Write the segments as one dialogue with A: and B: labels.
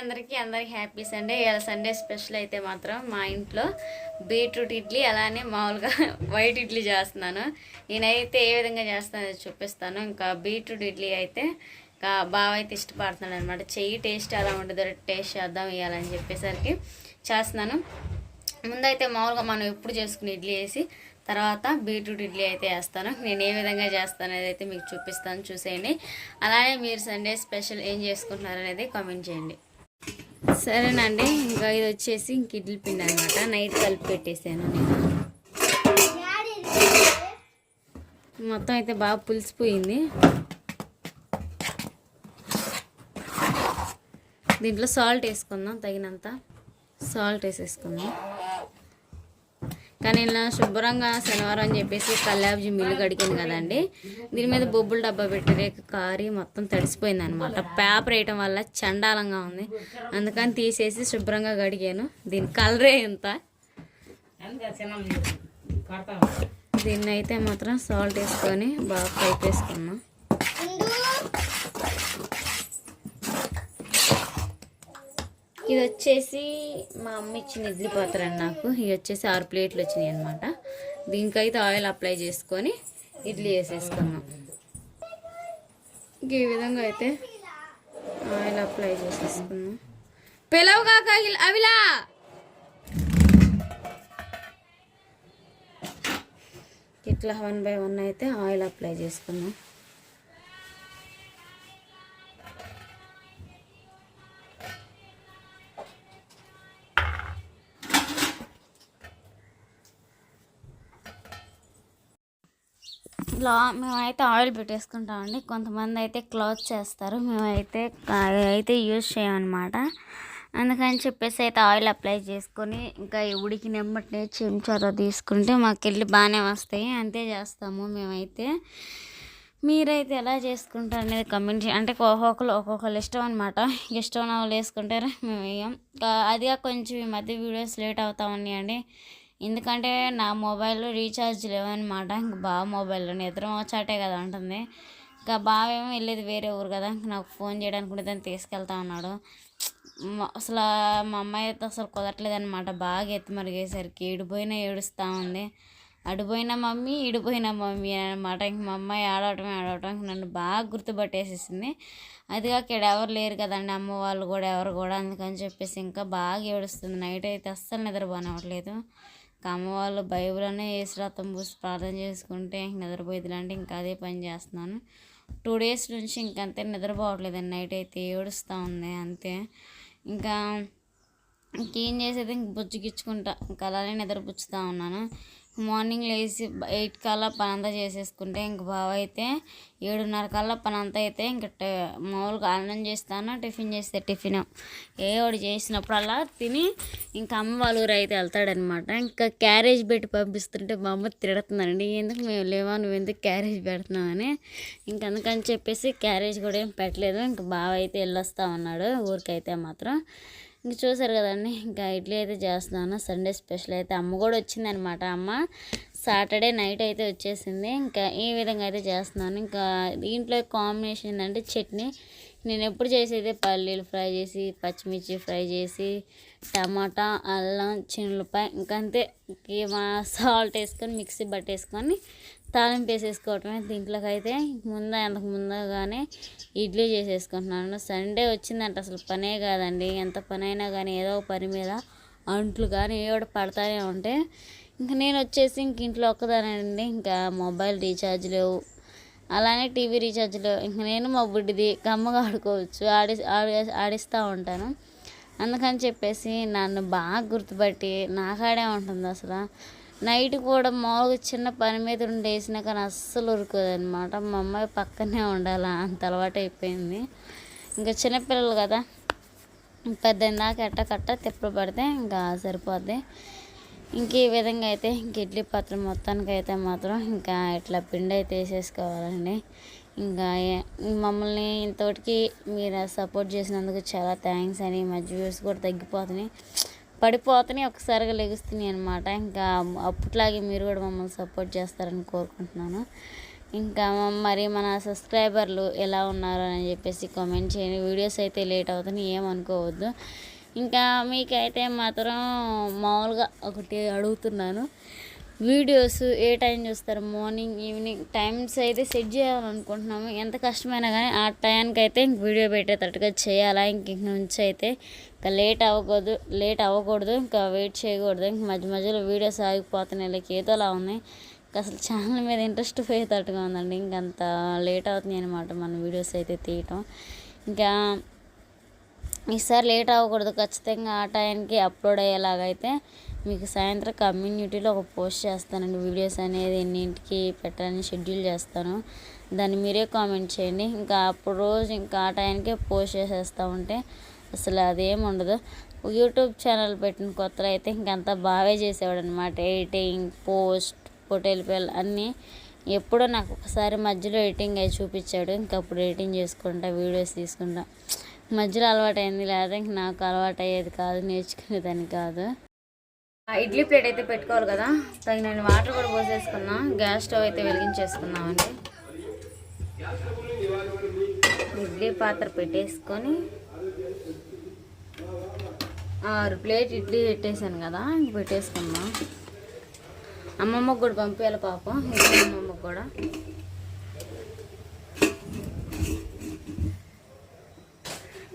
A: అందరికీ అందరికి happy Sunday. ఇవాళ సండే స్పెషల్ అయితే మాత్రం మా ఇంట్లో బీట్రూట్ ఇడ్లీ అలానే మామూలుగా వైట్ ఇడ్లీ చేస్తున్నాను. నేనైతే ఏ విధంగా చేస్తానో చూపిస్తాను. ఇంకా బీట్రూట్ ఇడ్లీ అయితే ఇంకా బాగా అయితే ఇష్టపడుతున్నాడు అనమాట చెయ్యి టేస్ట్ ఎలా ఉంటుందో టేస్ట్ చేద్దాం ఇవ్వాలని చెప్పేసరికి చేస్తున్నాను. ముందైతే మామూలుగా మనం ఎప్పుడు చేసుకుని ఇడ్లీ వేసి తర్వాత బీట్రూట్ ఇడ్లీ అయితే వేస్తాను. నేను ఏ విధంగా చేస్తాను అనేది అయితే మీకు చూపిస్తాను. చూసేయండి. అలానే మీరు సండే స్పెషల్ ఏం చేసుకుంటున్నారు అనేది కామెంట్ చేయండి. సరేనండి ఇంకా ఇది వచ్చేసి ఇంక ఇడ్లీ పిండి అనమాట నైట్ కలిపి పెట్టేసాను నేను. మొత్తం అయితే బాగా పులిసిపోయింది. దీంట్లో సాల్ట్ వేసుకుందాం తగినంత సాల్ట్ వేసేసుకుందాం. కానీ ఇలా శుభ్రంగా శనివారం అని చెప్పేసి కల్లాబ్జీ మిల్లు కడిగాను కదండి. దీని మీద బొబ్బులు డబ్బా పెట్టి కారీ కారి మొత్తం తడిసిపోయింది అనమాట పేపర్ వేయటం వల్ల చండాలంగా ఉంది. అందుకని తీసేసి శుభ్రంగా కడిగాను. దీని కలరే ఎంత దీన్ని అయితే మాత్రం సాల్ట్ వేసుకొని బాగా ఫ్రై చేసుకున్నాం ఇది వచ్చేసి మా అమ్మ ఇచ్చిన ఇడ్లీ పాత్ర అండి నాకు. ఇది వచ్చేసి ఆరు ప్లేట్లు వచ్చినాయి అనమాట దీనికైతే ఆయిల్ అప్లై చేసుకొని ఇడ్లీ వేసేసుకున్నాం. ఇంక ఈ విధంగా అయితే ఆయిల్ అప్లై చేసేసుకున్నాం. పిలవు కాక అవిలా! ఇట్లా వన్ బై వన్ అయితే ఆయిల్ అప్లై చేసుకున్నాం. లా మేమైతే ఆయిల్ పెట్టేసుకుంటామండి. కొంతమంది అయితే క్లాత్ చేస్తారు. మేమైతే అయితే యూజ్ చేయమన్నమాట. అందుకని చెప్పేసి అయితే ఆయిల్ అప్లై చేసుకొని ఇంకా ఉడికి ఉడికిన వెంబటనే చెంచాతో తీసుకుంటే మాకు వెళ్ళి బాగానే వస్తాయి. అంతే చేస్తాము మేమైతే. మీరైతే ఎలా చేసుకుంటారు అనేది కమెంట్ అంటే ఒక్కొక్కరు ఒక్కొక్కరు ఇష్టం అనమాట ఇష్టం వాళ్ళు వేసుకుంటారు మేము వేయం. అదిగా కొంచెం ఈ మధ్య వీడియోస్ లేట్ అవుతా ఉన్నాయండి. ఎందుకంటే నా మొబైల్లో రీఛార్జ్ లేవన్నమాట. ఇంక బావ మొబైల్లో నిద్ర వచ్చాటే కదా ఉంటుంది ఇంకా బావ ఏమో వెళ్ళేది వేరే ఊరు కదా. ఇంక నాకు ఫోన్ చేయడానికి కూడా దాన్ని తీసుకెళ్తా ఉన్నాడు అసలు మా అమ్మాయి అయితే అసలు కుదరట్లేదనమాట బాగా ఎత్తి మరిగేసరికి ఏడిపోయినా ఏడుస్తూ ఉంది. అడిపోయిన మమ్మీ ఇడిపోయిన మమ్మీ అనమాట ఇంక మా అమ్మాయి ఆడవటం. ఆడవటం నన్ను బాగా గుర్తుపట్టేసేసింది. అదిగా ఇక్కడ ఎవరు లేరు కదండి. అమ్మ వాళ్ళు కూడా ఎవరు కూడా అందుకని చెప్పేసి ఇంకా బాగా ఏడుస్తుంది. నైట్ అయితే అస్సలు నిద్రపోనవ్వట్లేదు. ఇంకా అమ్మ వాళ్ళు బైబిల్లోనే ఏసురాతం పూసి ప్రార్థన చేసుకుంటే ఇంక నిద్రపోయేదిలాంటి ఇంకా అదే పని చేస్తున్నాను. టూ డేస్ నుంచి ఇంకంతే నిద్రపోవట్లేదండి నైట్ అయితే ఏడుస్తూ ఉంది. అంతే. ఇంకా ఇంకేం చేసేది? ఇంక బుజ్జిగిచ్చుకుంటా. ఇంకా అలానే నిద్రపుచ్చుతూ ఉన్నాను. మార్నింగ్ లేచి ఎయిట్ కల్లా పని అంతా చేసేసుకుంటే ఇంక బావ అయితే ఏడున్నర కల్లా పని అంతా అయితే ఇంక మామూలుగా అన్నం చేస్తాను టిఫిన్ చేస్తే టిఫిన్. ఏ ఒకటి చేసినప్పుడల్లా తిని ఇంకా అమ్మ వాళ్ళ ఊరు అయితే వెళ్తాడనమాట ఇంకా క్యారేజ్ పెట్టి పంపిస్తుంటే మా అమ్మ తిడుతుందండి ఎందుకు మేము లేవా నువ్వు ఎందుకు క్యారేజ్ పెడుతున్నావని ఇంక అందుకని చెప్పేసి క్యారేజ్ కూడా ఏం పెట్టలేదు. ఇంక బావ అయితే వెళ్ళొస్తా ఉన్నాడు ఊరికైతే మాత్రం. ఇంక చూసారు కదండి ఇంకా ఇడ్లీ అయితే చేస్తున్నాను. సండే స్పెషల్ అయితే అమ్మ కూడా వచ్చిందనమాట. అమ్మ సాటర్డే నైట్ అయితే వచ్చేసింది. ఇంకా ఈ విధంగా అయితే చేస్తున్నాను. ఇంకా దీంట్లో కాంబినేషన్ ఏంటంటే చట్నీ. నేను ఎప్పుడు చేసేది పల్లీలు ఫ్రై చేసి పచ్చిమిర్చి ఫ్రై చేసి టమాటా అల్లం చిన్నపాయ ఇంకంతే. అంతే మా సాల్ట్ వేసుకొని మిక్సీ పట్టేసుకొని తాలింపు వేసేసుకోవటమే. దీంట్లోకి అయితే ముందే అంతకు ముందుగానే ఇడ్లీ చేసేసుకుంటున్నాను. సండే వచ్చిందంట అసలు పనే కాదండి. ఎంత పని అయినా కానీ ఏదో ఒక పని మీద అంట్లు కానీ ఏడు పడతానే ఉంటే ఇంకా నేను వచ్చేసి ఇంక ఇంట్లో ఒక్కదానండి ఇంకా మొబైల్ రీఛార్జ్ లేవు. అలానే టీవీ రీఛార్జ్ లేవు. ఇంక నేను మా బుడ్డిది కమ్మగా ఆడుకోవచ్చు. ఆడి ఆడి ఆడిస్తూ ఉంటాను. అందుకని చెప్పేసి నన్ను బాగా గుర్తుపట్టి నాకాడే ఉంటుంది అసలు. నైట్ కూడా మామూలుగా చిన్న పని మీద ఉండి వేసినా కానీ అస్సలు ఉరుకోదనమాట మా అమ్మాయి పక్కనే ఉండాలి అంత అలవాటు అయిపోయింది. ఇంకా చిన్నపిల్లలు కదా పెద్ద దాకా ఎట్ట కట్ట తిప్పలు పడితే ఇంకా సరిపోద్ది. ఇంక ఈ విధంగా అయితే ఇంక ఇడ్లీ పాత్ర మొత్తానికి అయితే మాత్రం ఇంకా ఇట్లా పిండి అయితే వేసేసుకోవాలండి. ఇంకా మమ్మల్ని ఇంతవరకు మీరు సపోర్ట్ చేసినందుకు చాలా థ్యాంక్స్ అని ఈ మధ్య వ్యూస్ కూడా తగ్గిపోతున్నాయి. పడిపోతూనే ఒకసారిగా లెగుస్తున్నాయి అనమాట ఇంకా అప్పట్లాగే మీరు కూడా మమ్మల్ని సపోర్ట్ చేస్తారని కోరుకుంటున్నాను. ఇంకా మరి మన సబ్స్క్రైబర్లు ఎలా ఉన్నారు అని చెప్పేసి కామెంట్ చేయండి. వీడియోస్ అయితే లేట్ అవుతుంది ఏమనుకోవద్దు ఇంకా మీకైతే మాత్రం మామూలుగా ఒకటి అడుగుతున్నాను. వీడియోస్ ఏ టైం చూస్తారు? మార్నింగ్ ఈవినింగ్ టైమ్స్ అయితే సెట్ చేయాలనుకుంటున్నాము. ఎంత కష్టమైనా కానీ ఆ టైంకి అయితే ఇంక వీడియో పెట్టేటట్టుగా చేయాలా? ఇంక నుంచి అయితే ఇంకా లేట్ అవ్వకూడదు లేట్ అవ్వకూడదు ఇంకా వెయిట్ చేయకూడదు. ఇంక మధ్య మధ్యలో వీడియోస్ ఆగిపోతున్నాయి. లేక ఏదోలా ఉన్నాయి. ఇంకా అసలు ఛానల్ మీద ఇంట్రెస్ట్ పోయేటట్టుగా ఉందండి. ఇంకంత లేట్ అవుతుంది అనమాట మన వీడియోస్ అయితే తీయటం. ఇంకా ఈసారి లేట్ అవ్వకూడదు. ఖచ్చితంగా ఆ టైంకి అప్లోడ్ అయ్యేలాగైతే మీకు సాయంత్రం కమ్యూనిటీలో ఒక పోస్ట్ చేస్తానండి. వీడియోస్ అనేది ఎన్నింటికి పెట్టాలని షెడ్యూల్ చేస్తాను. దాన్ని మీరే కామెంట్ చేయండి. ఇంకా అప్పుడు రోజు ఇంకా ఆ టైంకే పోస్ట్ చేసేస్తూ ఉంటే అసలు అదేం ఉండదు. యూట్యూబ్ ఛానల్ పెట్టిన కొత్తలో అయితే ఇంకంతా బాగా చేసేవాడు అనమాట ఎడిటింగ్ పోస్ట్ ఫోటోలు పిల్లలు అన్నీ ఎప్పుడో నాకు ఒకసారి మధ్యలో ఎడిటింగ్ అయి చూపించాడు. ఇంకా అప్పుడు ఎడిటింగ్ చేసుకుంటా వీడియోస్ తీసుకుంటా. మధ్యలో అలవాటు అయింది లేదా ఇంక నాకు అలవాటు అయ్యేది కాదు నేర్చుకునేదాన్ని కాదు. ఇడ్లీ ప్లేట్ అయితే పెట్టుకోవాలి కదా. తగినన్ని వాటర్ కూడా పోసేసుకున్నా. గ్యాస్ స్టవ్ అయితే వెలిగించేసుకున్నామండి. ఇడ్లీ పాత్ర పెట్టేసుకొని ఆరు ప్లేట్ ఇడ్లీ పెట్టేసాను కదా. ఇంక పెట్టేసుకుందాం అమ్మమ్మకు కూడా పంపించాలి పాపం. ఇడ్లీ అమ్మమ్మకు కూడా.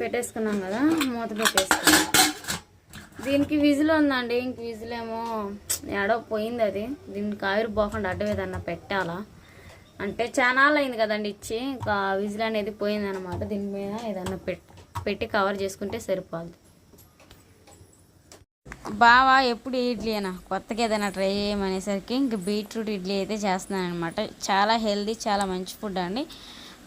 A: పెట్టేసుకున్నాం కదా. మూత పెట్టేసుకున్నాం. దీనికి విజిల్ ఉందండి ఇంక విజిల్ ఏమో పోయింది అది. దీనికి ఆవిరి పోకుండా అడ్డం ఏదన్నా పెట్టాలా? అంటే చానాలు అయింది కదండి ఇచ్చి ఇంకా విజిల్ అనేది పోయింది అనమాట దీని మీద ఏదన్నా పెట్టి కవర్ చేసుకుంటే సరిపోదు బావా ఎప్పుడు ఇడ్లీనా కొత్తగా ఏదైనా ట్రై చేయమనేసరికి ఇంక బీట్రూట్ ఇడ్లీ అయితే చేస్తున్నాను అనమాట చాలా హెల్దీ చాలా మంచి ఫుడ్ అండి.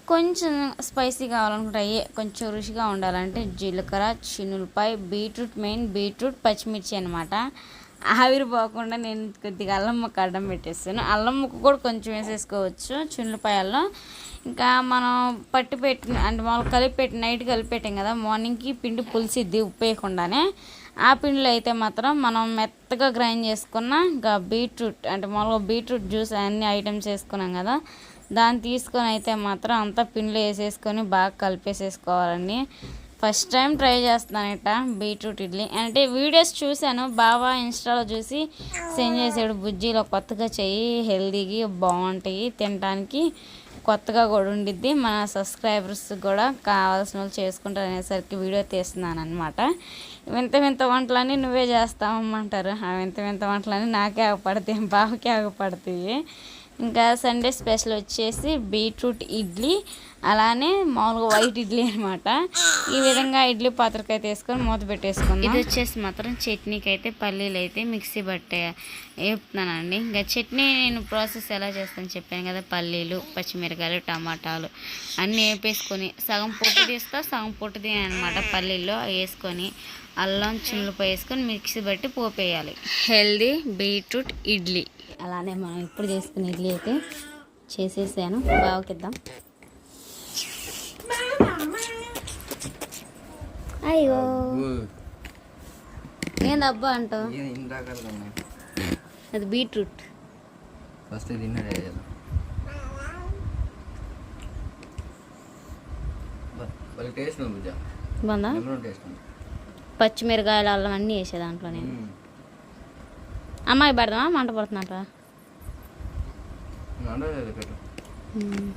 A: కొంచెం స్పైసీ కావాలనుకుంటే. అయ్యే కొంచెం రుచిగా ఉండాలంటే జీలకర్ర చిన్నులపాయ బీట్రూట్ మెయిన్ బీట్రూట్ పచ్చిమిర్చి అనమాట ఆవిరి పోకుండా నేను కొద్దిగా అల్లం ముక్క అడ్డం పెట్టేస్తాను. అల్లం ముక్క కూడా కొంచెం వేసేసుకోవచ్చు చిన్నులపాయల్లో ఇంకా మనం పట్టి పెట్టిన అంటే మామూలు కలిపి పెట్టి నైట్ కలిపి పెట్టాం కదా మార్నింగ్కి పిండి పులిసిద్ది ఉప్పు వేయకుండానే ఆ పిండిలో అయితే మాత్రం మనం మెత్తగా గ్రైండ్ చేసుకున్న ఇంకా బీట్రూట్ అంటే మామూలుగా బీట్రూట్ జ్యూస్ అన్ని ఐటమ్స్ వేసుకున్నాం కదా దాన్ని తీసుకొని అయితే మాత్రం అంతా పిండిలో వేసేసుకొని బాగా కలిపేసేసుకోవాలండి. ఫస్ట్ టైం ట్రై చేస్తున్నానట బీట్రూట్ ఇడ్లీ. అంటే వీడియోస్ చూశాను బాబా ఇన్స్టాలో చూసి సెండ్ చేసాడు బుజ్జీలో కొత్తగా చెయ్యి హెల్దీకి బాగుంటాయి తినడానికి కొత్తగా కూడా ఉండిద్ది. మన సబ్స్క్రైబర్స్ కూడా కావాల్సిన వాళ్ళు చేసుకుంటారు అనేసరికి వీడియో తీస్తున్నాను అనమాట వింత వింత వంటలన్నీ నువ్వే చేస్తామమ్మంటారు ఆ వింత వింత వంటలన్నీ నాకే ఆగపడతాయి బావకే ఆగపడతాయి. ఇంకా సండే స్పెషల్ వచ్చేసి బీట్రూట్ ఇడ్లీ అలానే మామూలుగా వైట్ ఇడ్లీ అనమాట ఈ విధంగా ఇడ్లీ పాత్రకి అయితే వేసుకొని మూత పెట్టేసుకుందాం. ఇది వచ్చేసి మాత్రం చట్నీకి అయితే పల్లీలు అయితే మిక్సీ పట్టే వేపుతున్నానండి. ఇంకా చట్నీ నేను ప్రాసెస్ ఎలా చేస్తాను చెప్పాను కదా పల్లీలు పచ్చిమిరకాయలు టమాటాలు అన్నీ వేపేసుకొని సగం పొట్టు తీస్తా సగం పొట్టు అనమాట పల్లీల్లో వేసుకొని అల్లం చిల్లుపై వేసుకొని మిక్సీ బట్టి పోపేయాలి. Healthy beetroot idli. అలానే మనం ఇప్పుడు చేసుకునే ఇడ్లీ అయితే చేసేసాను. బావకిద్దాం. అయ్యో. ఏందబ్బా అంటావు అది బీట్రూట్.
B: ఫస్ట్ తిన్నాడే
A: పచ్చిమిరకాయలు అల్లం అన్నీ వేసే దాంట్లో నేను. అమ్మాయి పెడదామా మంట మ్మ్.